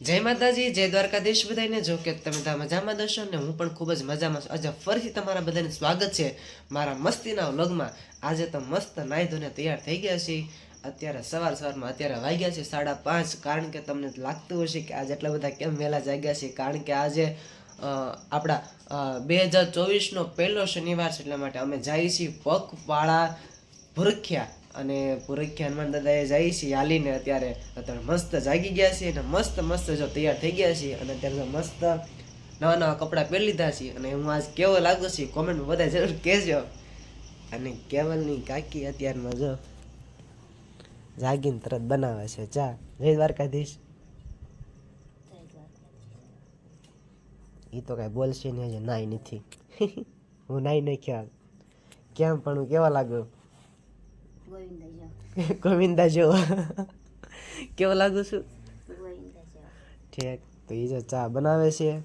જય માતાજી, જય દ્વારકાધીશ બધાને જો કે તમે ત્યાં મજામાં દશો ને હું પણ ખૂબ જ મજામાં છું. આજે ફરીથી તમારા બધાને સ્વાગત છે મારા મસ્તીના વ્લોગમાં. આજે તો મસ્ત નાહી ધોને તૈયાર થઈ ગયા છીએ. અત્યારે સવાર સવારમાં અત્યારે વાગ્યા છે સાડા પાંચ. કારણ કે તમને લાગતું હશે કે આજે એટલા બધા કેમ વહેલા જાગ્યા છે? કારણ કે આજે આપણા બે હજાર ચોવીસનો પહેલો શનિવાર છે, એટલા માટે અમે જઈએ છીએ પગપાળા ભૂરખ્યા. અને ભૂરખ્યા હનુમાન દાદાએ જઈએ છીએ હાલીને અત્યારે અત્યારે મસ્ત જાગી ગયા છીએ અને મસ્ત મસ્ત જો તૈયાર થઈ ગયા છીએ અને અત્યારે મસ્ત નવા નવા કપડાં પહેરી લીધા છીએ અને હું આજ કેવો લાગુ છું કોમેન્ટમાં બધા જરૂર કહેજો. અને કેવલની કાકી અત્યારમાં જો જાગીને તરત બનાવે છે. ચા જય દ્વારકાધીશ. એ તો કાંઈ બોલશે નહીં, હજી નાઈ નથી. હું નાઈ ખ્યાલ કેમ પણ હું કેવા લાગુ? ગોવિંદા જેવો કેવો લાગુ છું? ઠીક. તો એ જે ચા બનાવે છે.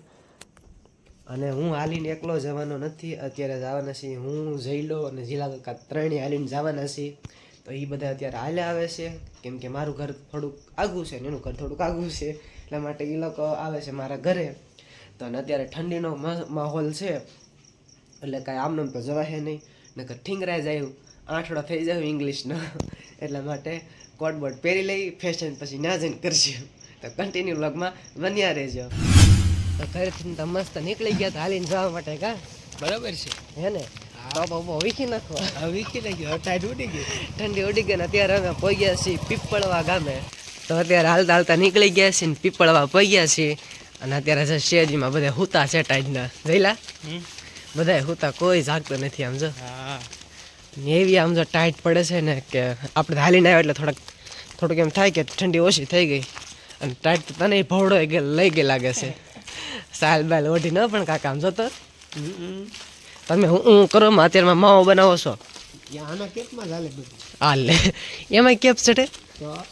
અને હું હાલીને એકલો જવાનો નથી. અત્યારે જવાના છીએ હું જઈલો અને જીલા કાકા ત્રણેય હાલીને જવાના છીએ. તો એ બધા અત્યારે હાલે આવે છે. કેમ કે મારું ઘર થોડુંક આઘું છે ને એનું ઘર થોડુંક આઘું છે. એટલા માટે એ લોકો આવે છે મારા ઘરે. તો અને અત્યારે ઠંડીનો માહોલ છે. એટલે કાંઈ આમનામ તો જવાય નહીં. નકર ઠીંગરાય જાય આઠડો થઈ જાવ ઇંગ્લિશનો. એટલા માટે બોટ પહેરી લઈ ફેશન પછી ના જઈને કરશું તો કન્ટિન્યુ લગમાં બન્યા રહેજો. તો ઘરેથી તો મસ્ત નીકળી ગયા હતા હાલીને જવા માટે કા? બરાબર છે. હે ને? ઠંડી ઉડી ગઈ ને અત્યારે અમે પહોંચ્યા છીએ પીપળવા ગામે. તો અત્યારે હાલતા હાલતા નીકળી ગયા છીએ ને પીપળવા પહોંચ્યા છીએ. અને અત્યારે શેરીમાં બધા હુતા છે ટાઈટના. જઈલા બધા હુતા કોઈ જાગતો નથી આમ જો. હા. એવી આમ જો ટાઈટ પડે છે ને કે આપણે હાલીને આવ્યા એટલે થોડાક થોડુંક એમ થાય કે ઠંડી ઓછી થઈ ગઈ. અને ટાઈટ તો તને ભવડો લઈ ગઈ લાગે છે. સાલ બાલ ઓઢી ન પણ કાકા આમ જોતો તમે હું હું કરો અત્યારમાં માવો બનાવો છો? આના કેપમાં ચાલે લે એમાં કેપ છે હા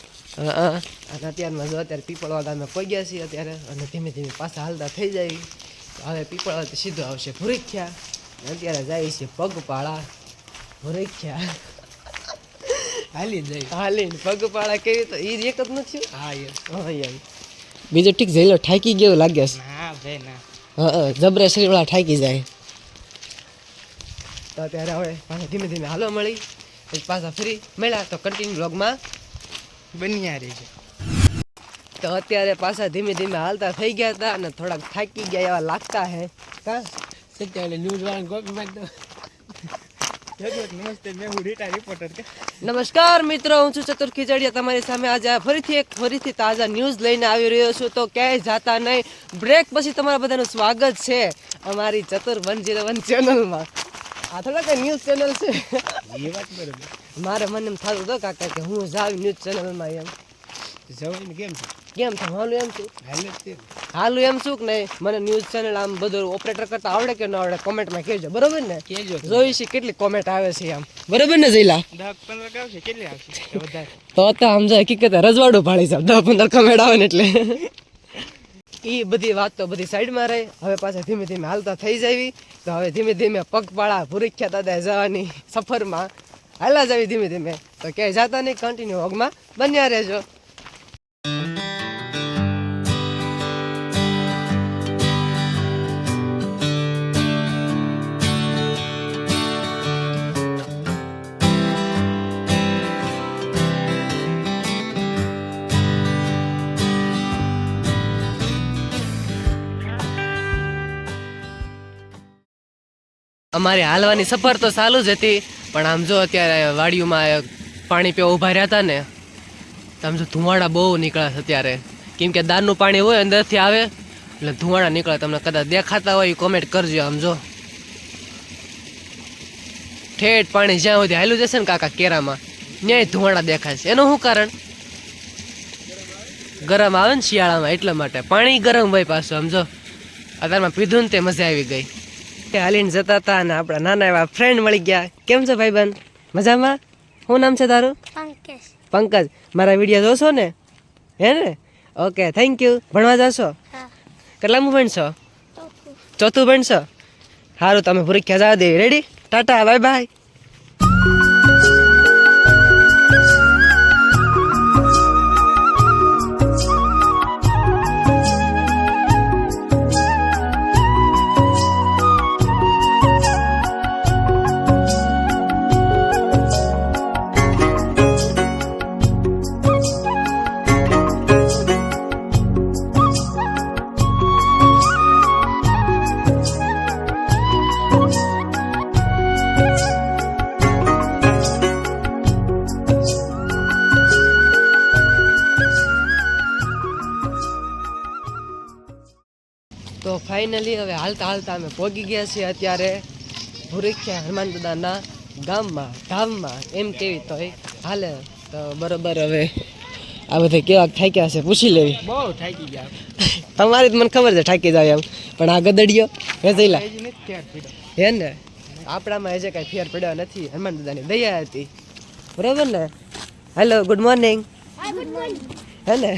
હા. અત્યારમાં જો અત્યારે પીપળવા ગામે પગ્યા છીએ અત્યારે અને ધીમે ધીમે પાછા હાલતા થઈ જાય. હવે પીપળવા સીધો આવશે ભૂરી થયા અત્યારે જાય છે પગપાળા. ભૂરીખ્યા. હાલી જાય. હાલીને પગપાળા કેવી તો એ એક જ નથી હા યાર બીજું ઠીક જઈલો ઠાકી ગયો લાગે છે. હા ભાઈ ના. હા જબરે શરીરવાળા ઠાકી જાય. તો અત્યારે હવે પાછા ધીમે ધીમે હાલો મળી. પાછા ફરી મળ્યા તો કન્ટિન્યુ વ્લોગમાં બન્યા રહી છે તો અત્યારે પાછા ધીમે ધીમે હાલતા થઈ ગયા હતા અને થોડાક થાકી ગયા એવા લાગતા હે. કા એટલે ન્યૂઝ વાળા ગોપી મારી દો જગત નમસ્તે મેં હું રીટા રિપોર્ટર કે નમસ્કાર મિત્રો હું છું ચતુર ખીજડીયા. તમારી સામે આજે ફરીથી એક ફરીથી તાજા ન્યૂઝ લઈને આવી રહ્યો છું. તો ક્યાંય જાતા નહીં. બ્રેક પછી તમારા બધાનું સ્વાગત છે અમારી ચતુર વન જીરો વન ચેનલમાં. આ થોડા કઈ ન્યૂઝ ચેનલ છે. એ વાત બરોબર. મારે મને એમ થતું હતું કાકા કે હું જાવ ન્યૂઝ ચેનલમાં એમ. જવાની કેમ છે? કેમ છે? હાલું એમ છું? હાલે તે. હાલું એમ શું કે નહીં? મને ન્યૂઝ ચેનલ આમ બધું ઓપરેટર કરતા આવડે કે ન આવડે કોમેન્ટમાં કહેજો. બરોબર ને? કહેજો જોઈ છે કેટલી કોમેન્ટ આવે છે આમ. બરોબર ને જઈલા દસ પંદર આવશે કેટલી આવશે? વધારે? તો તો આમ જાય હકીકતે રજવાડું ભાળી જાવ. દસ પંદર કોમેન્ટ આવે ને એટલે. એ બધી વાત તો બધી સાઈડમાં રહી. હવે પાછા ધીમે ધીમે હાલતા થઈ જાવી. તો હવે ધીમે ધીમે પગપાળા ભૂરીખ્યા દાદા જવાની સફરમાં. હાલા જાવી ધીમે ધીમે. તો ક્યાંય જાતા નહીં કન્ટિન્યુ હોગમાં બન્યા રહેજો. અમારી હાલવાની સફર તો ચાલુ જ હતી, પણ આમ જો અત્યારે વાડીઓમાં પાણી પીવા ઊભા રહ્યા હતા ને આમ જો ધુમાડા બહુ નીકળ્યા છે અત્યારે. કેમ કે દાળનું પાણી હોય, અંદરથી આવે, એટલે ધુમાડા નીકળે તમને કદાચ દેખાતા હોય એ કોમેન્ટ કરજો આમ જો. ઠેઠ પાણી જ્યાં સુધી હાલ્યું જશે ને કાકા કેરામાં, ન્યાય ધુમાડા દેખાય છે એનું શું કારણ? ગરમ આવે ને શિયાળામાં, એટલા માટે. પાણી ગરમ હોય પાછું, આમ જો. અત્યારમાં પીધું ને તે મજા આવી ગઈ. હાલીને જતા હતા અને આપણા નાના એવા ફ્રેન્ડ મળી ગયા. કેમ છો ભાઈબંધ? મજામાં? શું નામ છે તારું? પંકજ. પંકજ. મારા વીડિયો જોશો ને? હે ને? ઓકે થેન્ક યુ ભણવા જશો? કેટલામું ભણશો? ચોથું. ભણશો? સારું તમે પરીક્ષા જવા દે. Ready tata bye bye finally હવે હાલતા હાલતા અમે પહોંચી ગયા છીએ અત્યારે. ભૂરીખ્યા હનુમાન દાદાના ગામમાં ધામમાં એમ કેવી તો હાલે તો બરોબર હવે આ બધા કેવા થાક્યા છે પૂછી લેવી. બહુ થાકી ગયા. તમારી તો મને ખબર છે થાકી જાય એમ. પણ આ ગદડિયો વેચેલા હે ને? આપણામાં હજે કાંઈ ફેર પડ્યો નથી. હનુમાન દાદાની દયા હતી. બરાબર ને? હેલો ગુડ મોર્નિંગ હે ને?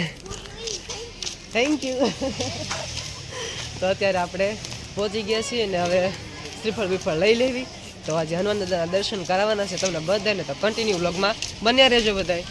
થેન્ક યુ તો અત્યારે આપણે પહોંચી ગયા છીએ ને હવે શ્રીફળ બીફળ લઈ લેવી. તો આજે હનુમાન દાદાના દર્શન કરાવવાના છે. તમને બધાને તો કન્ટિન્યુ વ્લોગમાં બન્યા રહેજો બધાય.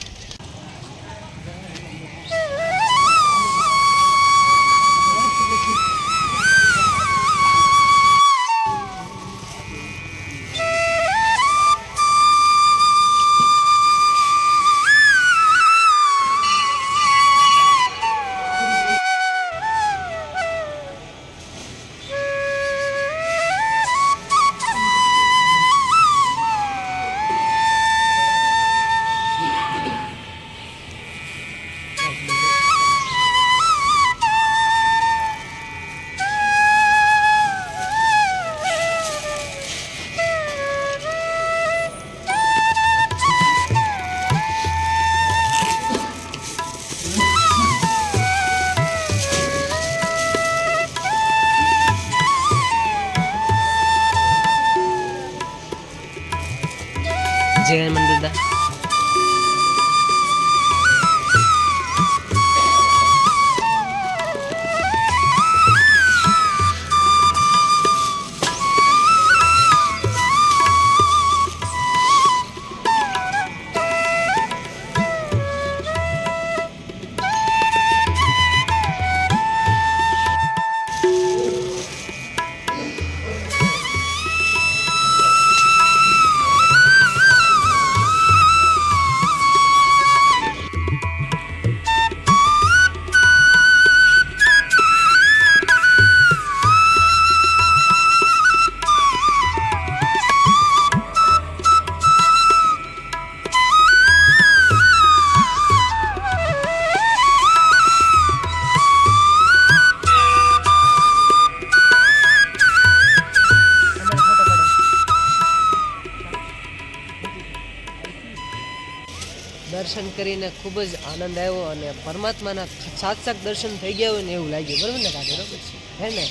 કરીને ખૂબ જ આનંદ આવ્યો અને પરમાત્માના સાક્ષાત દર્શન થઈ ગયા હોય ને એવું લાગ્યું. બરાબર ને કાકા? બરાબર છે. હે ને?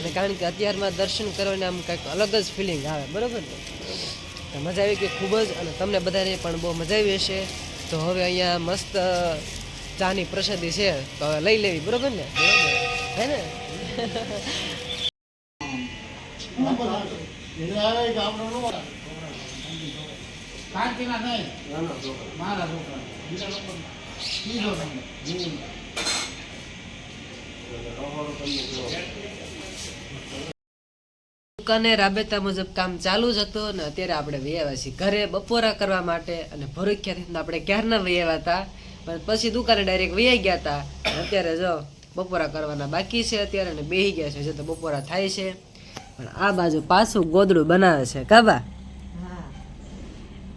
અને કારણ કે અત્યારમાં દર્શન કરવાને આમ કંઈક અલગ જ ફિલિંગ આવે. બરાબર ને? તો મજા આવી ગઈ ખૂબ જ અને તમને બધાને પણ બહુ મજા આવી હશે. તો હવે અહીંયા મસ્ત ચાની પ્રસાદી છે તો હવે લઈ લેવી. બરાબર ને? હે ને? કાંતિના નહીં. મારા છોકરા. બીજા લોકો ત્રીજો નંબર દુકાને રાબેતા મુજબ કામ ચાલુ જ હતું ને અત્યારે આપણે વૈયાવા છીએ ઘરે બપોરા કરવા માટે અને ભરૂખ્યાથી આપણે ક્યારના વૈયાવા હતા? પણ પછી દુકાને ડાયરેક્ટ વૈયા ગયા હતા. અને અત્યારે જો બપોરા કરવાના બાકી છે અત્યારે અને બેહી ગયા છે. જે તો બપોરા થાય છે. પણ આ બાજુ પાછું ગોદડું બનાવે છે. કાબા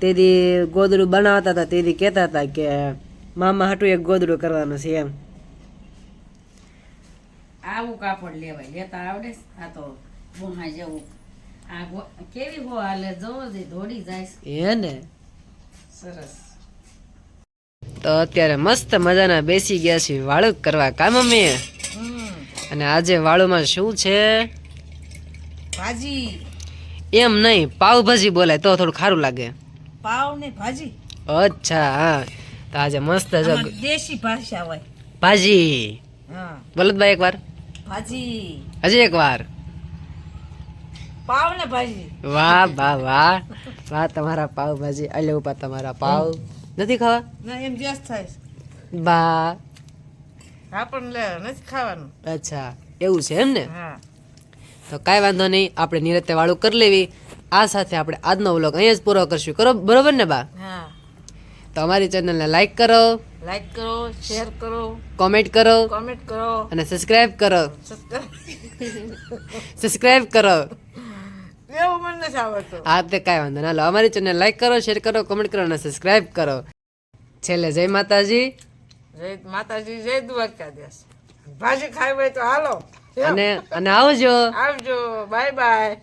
તેથી ગોદડું બનાવતા હતા તેથી કહેતા હતા કે મામા હટું એક ગોદડું કરવાનું છે એમ. આવું કાપડ લેવાય લેતા આવડે આ તો ગુહા જેવું. આ કેવી હો હાલે? જવો જે દોડી જાય એ ને? સરસ. તો અત્યારે મસ્ત મજાના બેસી ગયા છીએ વાળું કરવા કામ અમે. અને આજે વાળુમાં શું છે? ભાજી. એમ નહીં પાવભાજી બોલાય તો થોડું ખારું લાગે. પાવ ને ભાજી. અચ્છા હા. તો આજે મસ્ત છે દેશી ભાષા હોય. ભાજી. હા. બોલો એકવાર. ભાજી. હજી એકવાર. પાવ ને ભાજી. વાહ વાહ વાહ. વાહ તમારા પાવભાજી અલે ઉપા તમારા પાવ. નથી ખાવા? ના એમ ગેસ થાય બા. હા પણ લે નથી ખાવાનું. અચ્છા એવું છે એમ ને? હા. તો કાંઈ વાંધો નહીં આપણે નિરતે વાળું કરી લેવી. આ સાથે આપણે આજનો વ્લોગ અહીંયા જ પૂરો કરશું. કરો બરોબર ને બા? હા. તો અમારી ચેનલને લાઈક કરો લાઈક કરો શેર કરો. કોમેન્ટ કરો કોમેન્ટ કરો. અને સબસ્ક્રાઇબ કરો. સબસ્ક્રાઇબ કરો. આ તે કાંઈ વાંધો ના લો. અમારી ચેનલ લાઈક કરો શેર કરો કોમેન્ટ કરો અને સબસ્ક્રાઇબ કરો. છેલ્લે જય માતાજી. જય માતાજી જય દ્વારકાધીશ. ભાજી ખાઈ હોય તો હાલો. અને અને આવજો. આવજો. Bye bye